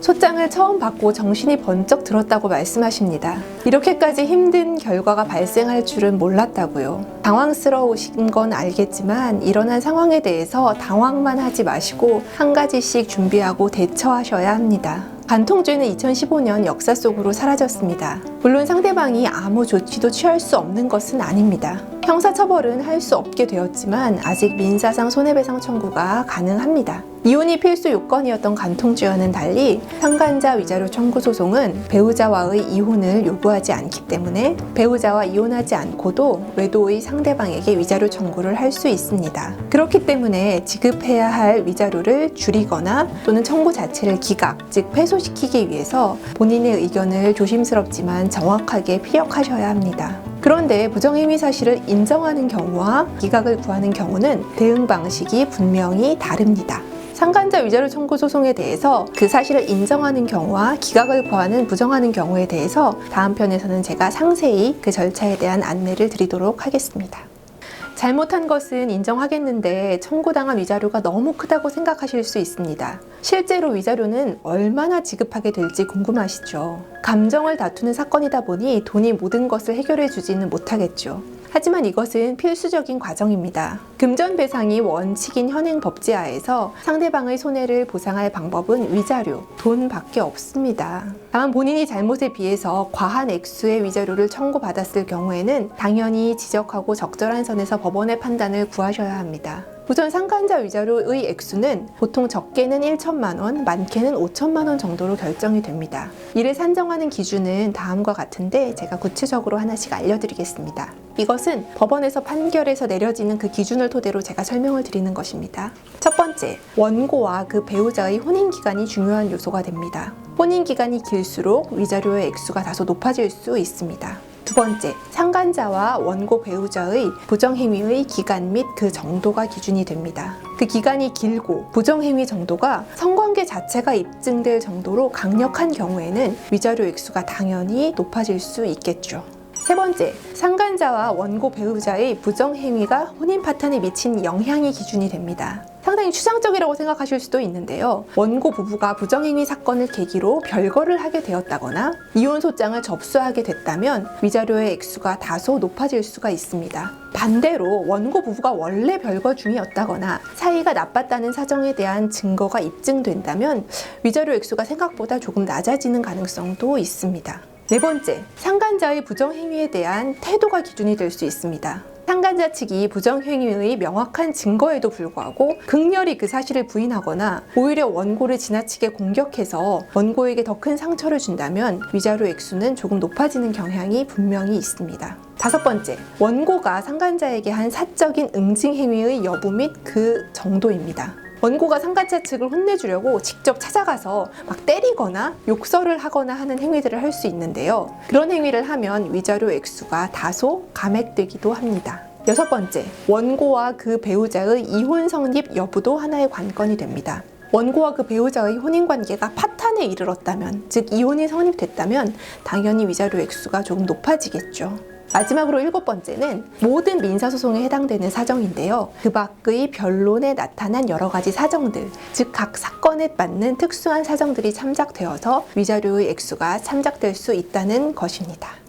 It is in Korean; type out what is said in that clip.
소장을 처음 받고 정신이 번쩍 들었다고 말씀하십니다. 이렇게까지 힘든 결과가 발생할 줄은 몰랐다고요. 당황스러우신 건 알겠지만 일어난 상황에 대해서 당황만 하지 마시고 한 가지씩 준비하고 대처하셔야 합니다. 간통죄는 2015년 역사 속으로 사라졌습니다. 물론 상대방이 아무 조치도 취할 수 없는 것은 아닙니다. 형사처벌은 할 수 없게 되었지만 아직 민사상 손해배상 청구가 가능합니다. 이혼이 필수 요건이었던 간통죄와는 달리 상간자 위자료 청구 소송은 배우자와의 이혼을 요구하지 않기 때문에 배우자와 이혼하지 않고도 외도의 상대방에게 위자료 청구를 할 수 있습니다. 그렇기 때문에 지급해야 할 위자료를 줄이거나 또는 청구 자체를 기각, 즉 패소시키기 위해서 본인의 의견을 조심스럽지만 정확하게 피력하셔야 합니다. 그런데 부정행위 사실을 인정하는 경우와 기각을 구하는 경우는 대응 방식이 분명히 다릅니다. 상간자 위자료 청구 소송에 대해서 그 사실을 인정하는 경우와 기각을 구하는 부정하는 경우에 대해서 다음 편에서는 제가 상세히 그 절차에 대한 안내를 드리도록 하겠습니다. 잘못한 것은 인정하겠는데 청구당한 위자료가 너무 크다고 생각하실 수 있습니다. 실제로 위자료는 얼마나 지급하게 될지 궁금하시죠? 감정을 다투는 사건이다 보니 돈이 모든 것을 해결해 주지는 못하겠죠. 하지만 이것은 필수적인 과정입니다. 금전 배상이 원칙인 현행 법제하에서 상대방의 손해를 보상할 방법은 위자료, 돈밖에 없습니다. 다만 본인이 잘못에 비해서 과한 액수의 위자료를 청구받았을 경우에는 당연히 지적하고 적절한 선에서 법원의 판단을 구하셔야 합니다. 우선 상간자 위자료의 액수는 보통 적게는 1천만 원, 많게는 5천만 원 정도로 결정이 됩니다. 이를 산정하는 기준은 다음과 같은데 제가 구체적으로 하나씩 알려드리겠습니다. 이것은 법원에서 판결에서 내려지는 그 기준을 토대로 제가 설명을 드리는 것입니다. 첫 번째, 원고와 그 배우자의 혼인 기간이 중요한 요소가 됩니다. 혼인 기간이 길수록 위자료의 액수가 다소 높아질 수 있습니다. 두 번째, 상간자와 원고 배우자의 부정행위의 기간 및 그 정도가 기준이 됩니다. 그 기간이 길고 부정행위 정도가 성관계 자체가 입증될 정도로 강력한 경우에는 위자료 액수가 당연히 높아질 수 있겠죠. 세 번째, 상간자와 원고 배우자의 부정행위가 혼인 파탄에 미친 영향이 기준이 됩니다. 상당히 추상적이라고 생각하실 수도 있는데요. 원고 부부가 부정행위 사건을 계기로 별거를 하게 되었다거나 이혼 소장을 접수하게 됐다면 위자료의 액수가 다소 높아질 수가 있습니다. 반대로 원고 부부가 원래 별거 중이었다거나 사이가 나빴다는 사정에 대한 증거가 입증된다면 위자료 액수가 생각보다 조금 낮아지는 가능성도 있습니다. 네 번째, 상간자의 부정행위에 대한 태도가 기준이 될 수 있습니다. 상간자 측이 부정행위의 명확한 증거에도 불구하고 극렬히 그 사실을 부인하거나 오히려 원고를 지나치게 공격해서 원고에게 더 큰 상처를 준다면 위자료 액수는 조금 높아지는 경향이 분명히 있습니다. 다섯 번째, 원고가 상간자에게 한 사적인 응징 행위의 여부 및 그 정도입니다. 원고가 상간자 측을 혼내주려고 직접 찾아가서 막 때리거나 욕설을 하거나 하는 행위들을 할 수 있는데요. 그런 행위를 하면 위자료 액수가 다소 감액되기도 합니다. 여섯 번째, 원고와 그 배우자의 이혼 성립 여부도 하나의 관건이 됩니다. 원고와 그 배우자의 혼인 관계가 파탄에 이르렀다면, 즉 이혼이 성립됐다면 당연히 위자료 액수가 조금 높아지겠죠. 마지막으로 일곱 번째는 모든 민사소송에 해당되는 사정인데요. 그 밖의 변론에 나타난 여러 가지 사정들, 즉 각 사건에 맞는 특수한 사정들이 참작되어서 위자료의 액수가 참작될 수 있다는 것입니다.